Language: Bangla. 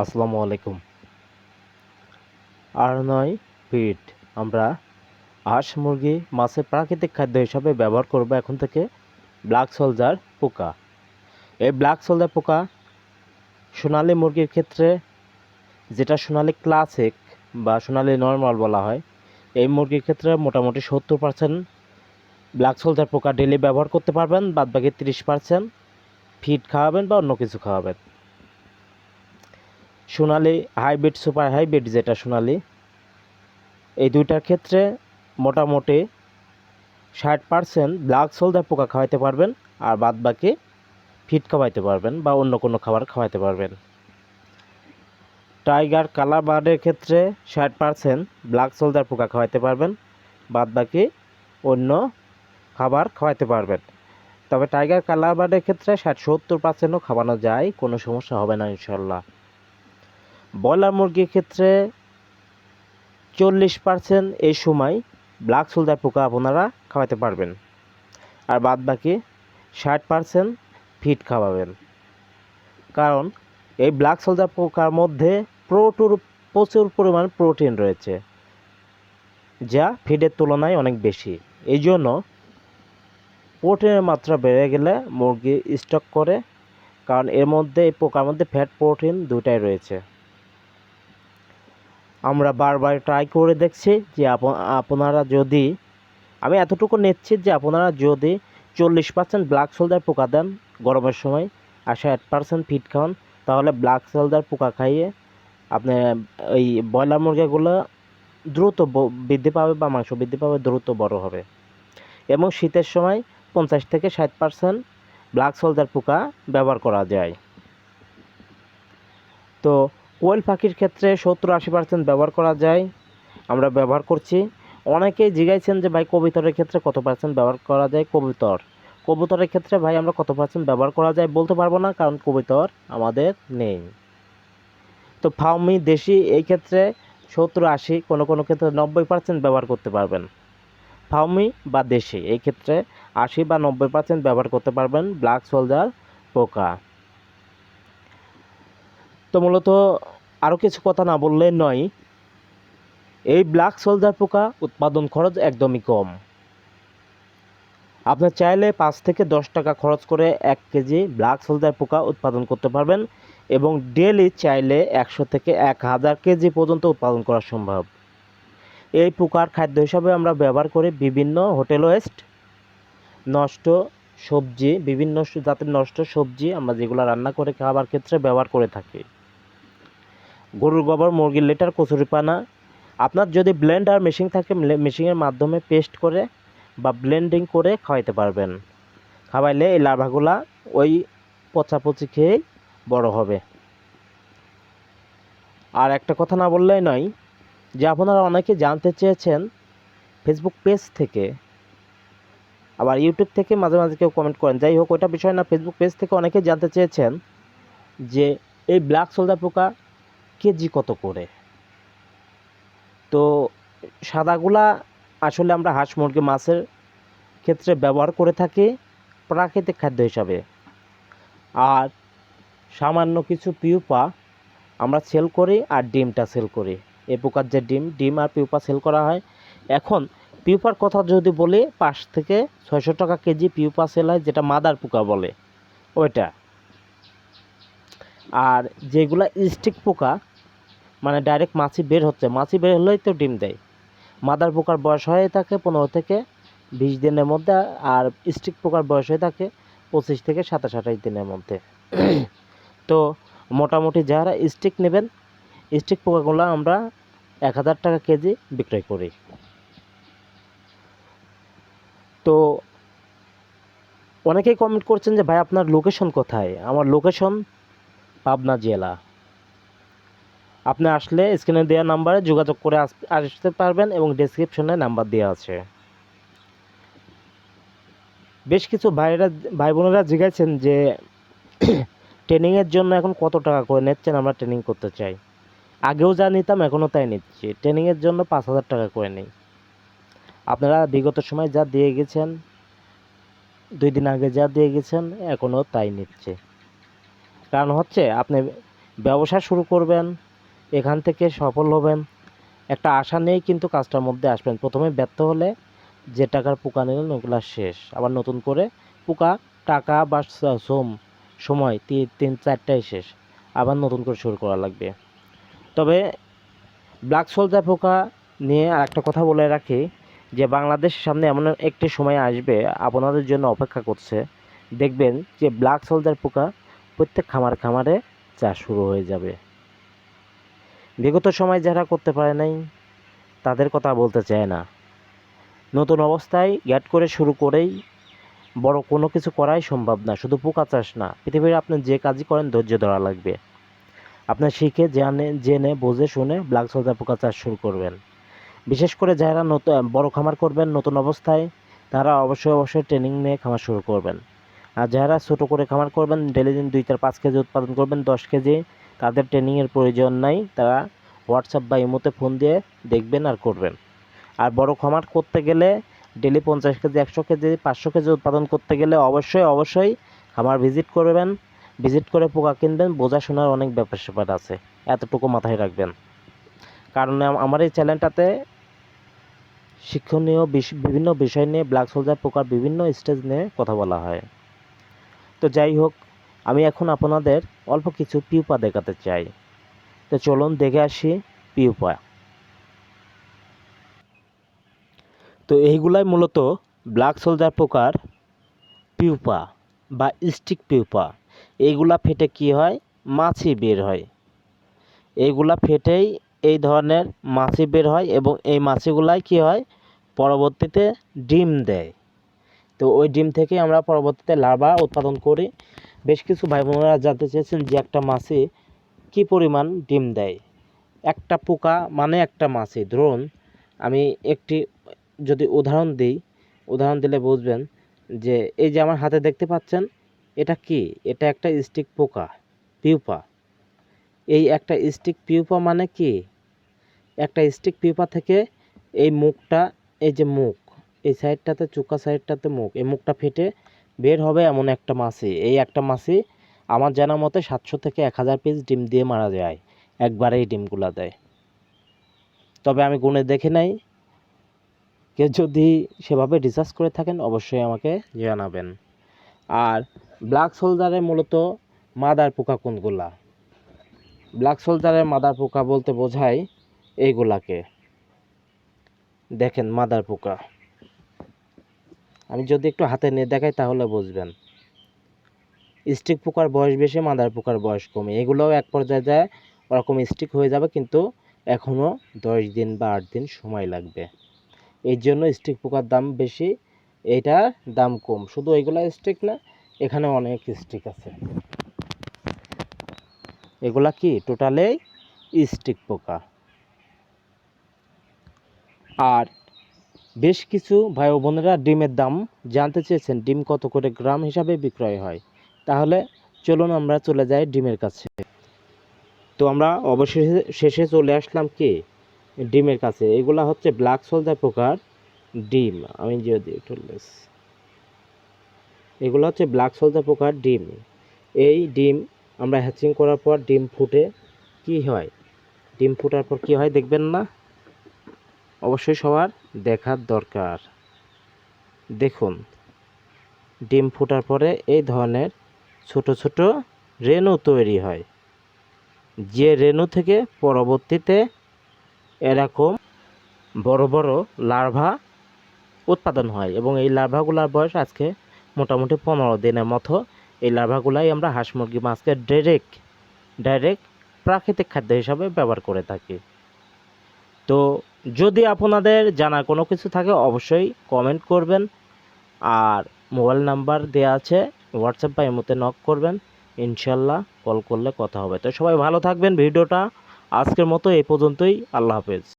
আসসালামু আলাইকুম। আর নয় ফিট আমরা হাঁস, মুরগি, মাছের প্রাকৃতিক খাদ্য হিসাবে ব্যবহার করব এখন থেকে ব্ল্যাক সোলজার পোকা। এই ব্ল্যাক সোলজার পোকা সোনালি মুরগির ক্ষেত্রে যেটা সোনালি ক্লাসিক বা সোনালি নর্মাল বলা হয়, এই মুরগির ক্ষেত্রে মোটামুটি সত্তর পার্সেন্ট ব্ল্যাক সোলজার পোকা ডেলি ব্যবহার করতে পারবেন বাদ বাকি তিরিশ পার্সেন্ট ফিড খাওয়াবেন বা অন্য কিছু খাওয়াবেন। সোনালি হাইব্রিড, সুপার হাইব্রিড যেটা সোনালি, এই দুইটার ক্ষেত্রে মোটামুটি ষাট পার্সেন্ট ব্ল্যাক সোলদার পোকা খাওয়াইতে পারবেন আর বাদ বাকি ফিট খাওয়াইতে পারবেন বা অন্য কোনো খাবার খাওয়াইতে পারবেন। টাইগার কালার বার্ডের ক্ষেত্রে ষাট পার্সেন্ট ব্ল্যাক সোলদার পোকা খাওয়াইতে পারবেন বাদ বাকি অন্য খাবার খাওয়াইতে পারবেন। তবে টাইগার কালার বার্ডের ক্ষেত্রে ষাট সত্তর পার্সেন্টও খাওয়ানো যায়, কোনো সমস্যা হবে না ইনশাল্লাহ ব্রয়লার মুরগির ক্ষেত্রে চল্লিশ পার্সেন্ট এই সময় ব্ল্যাক সোলজার পোকা আপনারা খাওয়াতে পারবেন। আর বাদ বাকি ষাট পার্সেন্ট ফিট খাওয়াবেন। কারণ এই ব্ল্যাক সোলজার পোকার মধ্যে প্রচুর প্রচুর পরিমাণ প্রোটিন রয়েছে, যা ফিডের তুলনায় অনেক বেশি। এই জন্য প্রোটিনের মাত্রা বেড়ে গেলে মুরগি স্টক করে, কারণ এর মধ্যে, এই পোকার মধ্যে ফ্যাট প্রোটিন দুটাই রয়েছে। আমরা বারবার ট্রাই করে দেখছি যে আপনারা যদি, আমি এতটুকু নিচ্ছি যে আপনারা যদি চল্লিশ পার্সেন্ট ব্ল্যাক সোলজার পোকা দেন গরমের সময় আর ষাট পার্সেন্ট ফিট খাওয়ান তাহলে ব্ল্যাক সোলজার পোকা খাইয়ে আপনি ওই ব্রয়লার মুরগিগুলো দ্রুত বৃদ্ধি পাবে বা মাংস বৃদ্ধি পাবে, দ্রুত বড় হবে। এবং শীতের সময় পঞ্চাশ থেকে ষাট পার্সেন্ট ব্ল্যাক সোলজার পোকা ব্যবহার করা যায়। তো কোয়েল পাখির ক্ষেত্রে সত্তর আশি পার্সেন্ট ব্যবহার করা যায়। আমরা ব্যবহার করছি। অনেকেই জিজ্ঞাইছেন যে, ভাই, কবিতরের ক্ষেত্রে কত পার্সেন্ট ব্যবহার করা যায়? কবুতর। কবুতরের ক্ষেত্রে, ভাই, আমরা কত পার্সেন্ট ব্যবহার করা যায় বলতে পারব না, কারণ কবুতর আমাদের নেই। তো ফাউমি দেশি, এই ক্ষেত্রে সত্তর আশি কোনো কোনো ক্ষেত্রে নব্বই পার্সেন্ট ব্যবহার করতে পারবেন। ফাউমি বা দেশি, এই ক্ষেত্রে আশি বা নব্বই পার্সেন্ট ব্যবহার করতে পারবেন ব্ল্যাক সোলজার পোকা। তো মূলত আরও কিছু কথা না বললে নয়। এই ব্ল্যাক সোলজার পোকা উৎপাদন খরচ একদমই কম। আপনি চাইলে পাঁচ থেকে দশ টাকা খরচ করে এক কেজি ব্ল্যাক সোলজার পোকা উৎপাদন করতে পারবেন এবং ডেলি চাইলে একশো থেকে এক হাজার কেজি পর্যন্ত উৎপাদন করা সম্ভব। এই পোকার খাদ্য হিসাবে আমরা ব্যবহার করি বিভিন্ন হোটেল ওয়েস্ট, নষ্ট সবজি, বিভিন্ন জাতের নষ্ট সবজি আমরা যেগুলো রান্না করে খাবার ক্ষেত্রে ব্যবহার করে থাকি। গরুর গোবর, মুরগির লিটার কচুরিপানা আপনার যদি ব্লেন্ডার মেশিন থাকে মেশিনের মাধ্যমে পেস্ট করে বা ব্লেন্ডিং করে খাওয়াইতে পারবেন। খাওয়াইলে এই লাভাগুলা ওই পচাপচি খেয়েই বড় হবে। আর একটা কথা না বললেই নয় যে, আপনারা অনেকে জানতে চেয়েছেন ফেসবুক পেজ থেকে। আবার ইউটিউব থেকে মাঝে মাঝে কেউ কমেন্ট করেন। যাই হোক, ওইটা বিষয় না। ফেসবুক পেজ থেকে অনেকে জানতে চেয়েছেন যে, এই ব্ল্যাক সোলজার পোকা কেজি কত করে? তো সাদাগুলা আসলে আমরা হাঁস, মুরগি, মাছের ক্ষেত্রে ব্যবহার করে থাকি প্রাকৃতিক খাদ্য হিসাবে। আর সামান্য কিছু পিউপা আমরা সেল করি আর ডিমটা সেল করি। এ পোকার যে ডিম ডিম আর পিউপা সেল করা হয়। এখন পিউপার কথা যদি বলি, পাঁচ থেকে ছয়শো টাকা কেজি পিউপা সেল হয়, যেটা মাদার পোকা বলে, ওইটা। আর যেগুলা স্টিক পোকা মানে ডাইরেক্ট মাছি বের হচ্ছে। মাছি বের হলেই তো ডিম দেয়। মাদার পোকার বয়স হয়ে থাকে পনেরো থেকে বিশ দিনের মধ্যে আর স্টিক পোকার বয়স হয়ে থাকে পঁচিশ থেকে সাতাশ, আঠাশ দিনের মধ্যে। তো মোটামুটি যারা স্টিক নেবেন, স্টিক পোকাগুলো আমরা এক হাজার টাকা কেজি বিক্রয় করি। তো অনেকেই কমেন্ট করছেন যে, ভাই, আপনার লোকেশন কোথায়? আমার লোকেশন পাবনা জেলা। আপনি আসলে স্ক্রিনে দেওয়া নাম্বারে যোগাযোগ করে আসতে পারবেন এবং ডেসক্রিপশনে নাম্বার দেওয়া আছে। বেশ কিছু ভাইরা ভাই বোনেরা জিজ্ঞাসেন যে ট্রেনিংয়ের জন্য এখন কত টাকা করে নিচ্ছেন? আমরা ট্রেনিং করতে চাই। আগেও যা নিতাম, এখনও তাই নিচ্ছি। ট্রেনিংয়ের জন্য পাঁচ হাজার টাকা করে নিই। আপনারা বিগত সময় যা দিয়ে গেছেন, দুই দিন আগে যা দিয়ে গেছেন, এখনও তাই নিচ্ছে। কারণ হচ্ছে, আপনি ব্যবসা শুরু করবেন এখান থেকে সফল হবেন। একটা আশা নিয়েই কিন্তু কাজটার মধ্যে আসবেন। প্রথমে ব্যর্থ হলে যে টাকার পোকা নিলেন, ওগুলো শেষ। আবার নতুন করে পোকা, টাকা বা শ্রম, সময় তিন তিন, চারটাই শেষ। আবার নতুন করে শুরু করা লাগবে। তবে ব্ল্যাক সোলজার পোকা নিয়ে আর একটা কথা বলে রাখি, যে বাংলাদেশ সামনে এমন একটি সময় আসবে, আপনাদের জন্য অপেক্ষা করছে। দেখবেন যে ব্ল্যাক সোলজার পোকা প্রত্যেক খামার খামারে চাষ শুরু হয়ে যাবে। বিগত সময় যারা করতে পারে নাই, তাদের কথা বলতে চায় না। নতুন অবস্থায় গ্যাট করে শুরু করেই বড় কোনো কিছু করাই সম্ভব না, শুধু পোকা চাষ না। পৃথিবীর আপনি যে কাজই করেন, ধৈর্য ধরা লাগবে। আপনার শিখে, জানে, জেনে, বুঝে, শুনে ব্ল্যাক সোজা পোকা চাষ শুরু করবেন। বিশেষ করে যারা নতুন বড় খামার করবেন, নতুন অবস্থায়, তারা অবশ্যই অবশ্যই ট্রেনিং নিয়ে খামার শুরু করবেন। আর যারা ছোটো করে খামার করবেন ডেলি দিন দুই চার পাঁচ কেজি উৎপাদন করবেন, দশ কেজি তাদের ট্রেনিংয়ের প্রয়োজন নাই, তারা হোয়াটসঅ্যাপ বা ইমোতে ফোন দিয়ে দেখবেন আর করবেন। আর বড় খামার করতে গেলে ডেলি পঞ্চাশ কেজি, একশো কেজি, পাঁচশো কেজি উৎপাদন করতে গেলে অবশ্যই অবশ্যই খামার ভিজিট করবেন। ভিজিট করে পোকা কিনবেন বোঝা শোনার অনেক ব্যাপার স্যাপার আছে। এতটুকু মাথায় রাখবেন। কারণ আমার এই চ্যানেলটাতে শিক্ষণীয় বিভিন্ন বিষয় নিয়ে ব্ল্যাক সোলজার পোকার বিভিন্ন স্টেজ নিয়ে কথা বলা হয়। তো যাই হোক আমি এখন আপনাদের অল্প কিছু পিউপা দেখাতে চাই। তো চলুন দেখে আসি পিউপা। তো এইগুলাই মূলত ব্ল্যাক সোলজার পোকার পিউপা বা স্টিক পিউপা। এইগুলা ফেটে কি হয়? মাছি বের হয়। এইগুলা ফেটেই এই ধরনের মাছি বের হয় এবং এই মাছিগুলাই কি হয়? পরবর্তীতে ডিম দেয়। তো ওই ডিম থেকে আমরা পরবর্তীতে লার্ভা উৎপাদন করি। বেশ কিছু ভাই বোনেরা জানতে চেয়েছেন যে একটা মাছি কি পরিমাণ ডিম দেয়। একটা পোকা মানে একটা মাছি। ধরুন, আমি একটি, যদি উদাহরণ দিই, উদাহরণ দিলে বুঝবেন যে এই যে আমার হাতে দেখতে পাচ্ছেন, এটা কি? এটা একটা স্টিক পোকা, পিউপা। এই একটা স্টিক পিউপা মানে কি? একটা স্টিক পিউপা থেকে এই মুখটা, এই যে মুখ, এই সাইডটাতে চুকা সাইডটাতে মুখ, এই মুখটা ফেটে বের হবে এমন একটা মাছি। এই একটা মাছি আমার জানা মতে সাতশো থেকে এক হাজার পিস ডিম দিয়ে মারা যায় একবারেই ডিমগুলা দেয়। তবে আমি গুণে দেখে নাই, কেউ যদি সেভাবে রিসার্চ করে থাকেন অবশ্যই আমাকে জানাবেন। আর ব্ল্যাক সোলজারে মূলত মাদার পোকা কোনগুলা? ব্ল্যাক সোলজারের মাদার পোকা বলতে বোঝায় এইগুলাকে। দেখেন মাদার পোকা। আমি যদি একটু হাতে নিয়ে দেখাই তাহলে বুঝবেন। স্টিক পোকার বয়স বেশি মাদার পোকার বয়স কমে। এগুলোও এক পর্যায়ে যায়, ওরকম স্টিক হয়ে যাবে কিন্তু এখনও দশ দিন বা আট দিন সময় লাগবে। এই জন্য স্টিক পোকার দাম বেশি এইটার দাম কম। শুধু এইগুলা স্টিক না, এখানে অনেক স্টিক আছে। এগুলা কি? টোটালে স্টিক পোকা। আর বেশ কিছু ভাই ও বোনেরা ডিমের দাম জানতে চেয়েছেন, ডিম কত করে গ্রাম হিসাবে বিক্রয় হয়। তাহলে চলুন আমরা চলে যাই ডিমের কাছে। তো আমরা অবশেষে, শেষে চলে আসলাম কি? ডিমের কাছে। এগুলা হচ্ছে ব্ল্যাক সোলজার পোকার ডিম। আমি যদি একটু এগুলো হচ্ছে ব্ল্যাক সোলজার পোকার ডিম। এই ডিম আমরা হ্যাচিং করার পর ডিম ফুটে কি হয়? ডিম ফুটার পর কি হয় দেখবেন না? অবশ্যই সবার দেখার দরকার। দেখুন, ডিম ফোটার পরে এই ধরনের ছোট ছোট রেণু তৈরি হয়। যে রেণু থেকে পরবর্তীতে এরকম বড় বড় লার্ভা উৎপাদন হয় এবং এই লার্ভাগুলার বয়স আজকে মোটামুটি পনেরো দিনের মতো। এই লার্ভাগুলাই আমরা হাঁস মুরগি মাছকে ডাইরেক্ট ডাইরেক্ট প্রাকৃতিক খাদ্য হিসাবে ব্যবহার করে থাকি। তো যদি আপনাদের জানা কোনো কিছু থাকে, অবশ্যই কমেন্ট করবেন। আর মোবাইল নাম্বার দেওয়া আছে হোয়াটসঅ্যাপ বা এমতে নক করবেন। ইনশাল্লাহ কল করলে কথা হবে। তো সবাই ভালো থাকবেন ভিডিওটা। আজকের মতো এই পর্যন্তই। আল্লাহ হাফেজ।